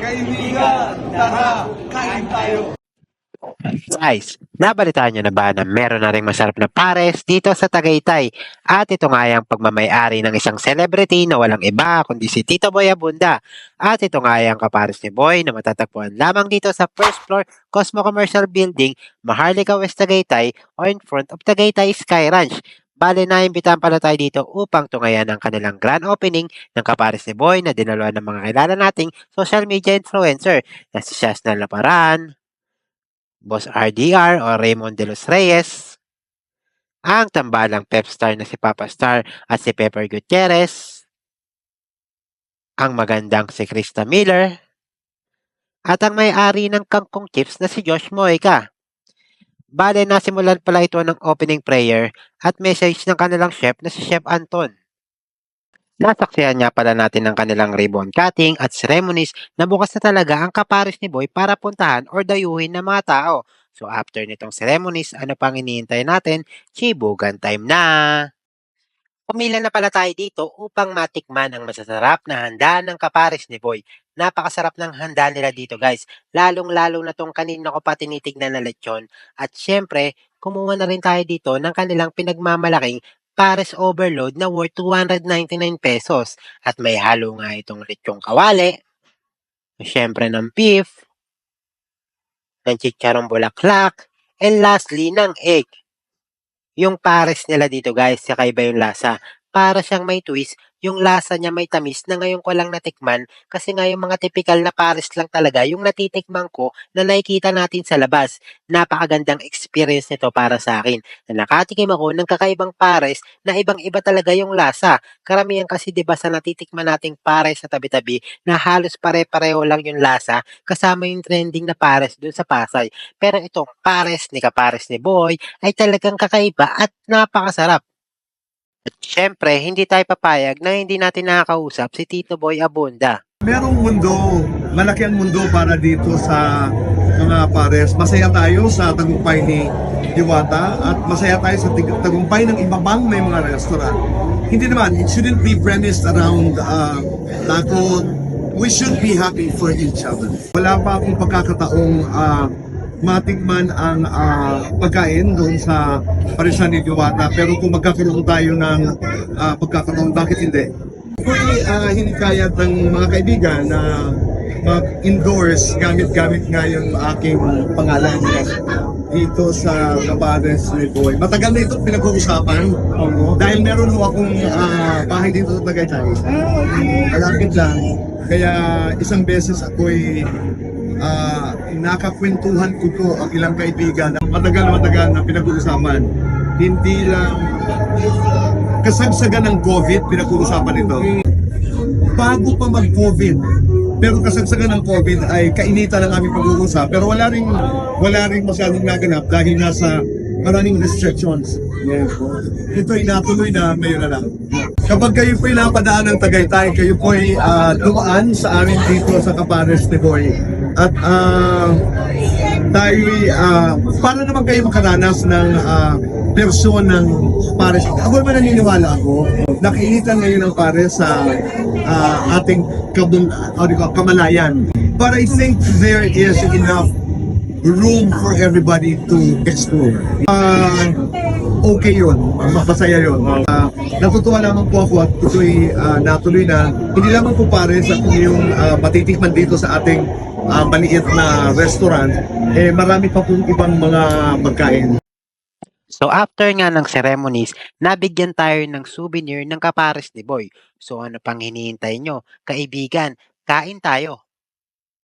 Kaibigan, tara, kain tayo. Guys, nabalitaan nyo na ba na meron na rin masarap na pares dito sa Tagaytay? At ito nga yung pagmamayari ng isang celebrity na walang iba kundi si Tito Boy Abunda. At ito nga yung kapares ni Boy na matatagpuan lamang dito sa first floor Cosmo Commercial Building, Maharlika West Tagaytay o in front of Tagaytay Sky Ranch. Bale na imbitahan pala tayo dito upang tungayan ang kanilang grand opening ng kapares ni Boy na dinaluan ng mga kilala nating social media influencer na si Shasna Laparan, Boss RDR o Raymond De Los Reyes, ang tambalang pep star na si Papa Star at si Pepper Gutierrez, ang magandang si Krista Miller, at ang may-ari ng kangkong chips na si Josh Moica. Bale, nasimulan pala ito ng opening prayer at message ng kanilang chef na si Chef Anton. Nasaksihan nga pala natin ang kanilang ribbon cutting at ceremonies na bukas na talaga ang kapares ni Boy para puntahan or dayuhin ng mga tao. So after nitong ceremonies, ano pang iniintay natin? Chibugan time na! Pumila na pala tayo dito upang matikman ang masasarap na handa ng kapares ni Boy. Napakasarap ng handa nila dito guys. Lalong-lalo na tong kanina ko pa tinitignan na lechon. At syempre, kumuha na rin tayo dito ng kanilang pinagmamalaking pares overload na worth 299 pesos. At may halo nga itong lechong kawali. Syempre ng beef. Ng chicharong bulaklak. And lastly, ng egg. Yung pares nila dito guys, kakaiba yung lasa. Para siyang may twist, yung lasa niya may tamis na ngayon ko lang natikman kasi nga yung mga typical na pares lang talaga yung natitikman ko na nakikita natin sa labas. Napakagandang experience nito para sa akin na nakatikim ako ng kakaibang pares na ibang-iba talaga yung lasa. Karamihan kasi 'di ba sa natitikman nating pares sa tabi-tabi na halos pare-pareho lang yung lasa kasama yung trending na pares dun sa Pasay. Pero itong pares ni kapares ni Boy ay talagang kakaiba at napakasarap. At syempre, hindi tayo papayag na hindi natin nakakausap si Tito Boy Abunda. Merong mundo, malaki ang mundo para dito sa mga pares. Masaya tayo sa tagumpay ni Diwata at masaya tayo sa tagumpay ng iba pang may mga restaurant. Hindi naman, it shouldn't be premised around uh, takot. We should be happy for each other. Wala pa akong pagkakataong uh, matikman ang ah, pagkain doon sa parisan ni Diwata. Pero kung magkakaroon tayo ng ah, pagkakataon, bakit hindi? Ako'y uh, hinikayat ng mga kaibigan na mag-endorse gamit-gamit nga yung aking pangalan dito sa Cabanes ni Boy. Matagal na ito pinag-uusapan dahil meron ho akong ah, bahay dito sa Tagaytay. Malapit lang. Kaya isang beses ako'y ah, nakakwentuhan ko ko ang ilang kaibigan na matagal na pinag-uusapan. Hindi lang kasagsagan ng COVID, pinag-uusapan ito. Bago pa mag-COVID, pero kasagsagan ng COVID ay kainitan ng aming pag-uusap. Pero wala ring, wala ring masyadong naganap dahil nasa maraming restrictions. Yes. Ito ay natuloy na ngayon na lang. Kapag kayo po'y napadaan ng Tagaytay, kayo po'y uh, dumaan sa amin dito sa Capares de Boy. At ah, tayo uh, para naman kayo makaranas ng ah, persyon ng pares. Ako naman naniniwala ako, nakainitan ngayon ng pares sa ah, ating kabun, ko, kamalayan. But I think there is enough room for everybody to explore. Ah, okay yun, masaya yun. Ah, natutuwa lamang po ako at ito'y ah, natuloy na hindi lamang po pares at yung ah, matitikman dito sa ating ah, maliit na restaurant, eh marami pa pong ibang mga pagkain. So after nga ng ceremonies, nabigyan tayo ng souvenir ng kapares ni Boy. So ano pang hinihintay nyo? Kaibigan, kain tayo.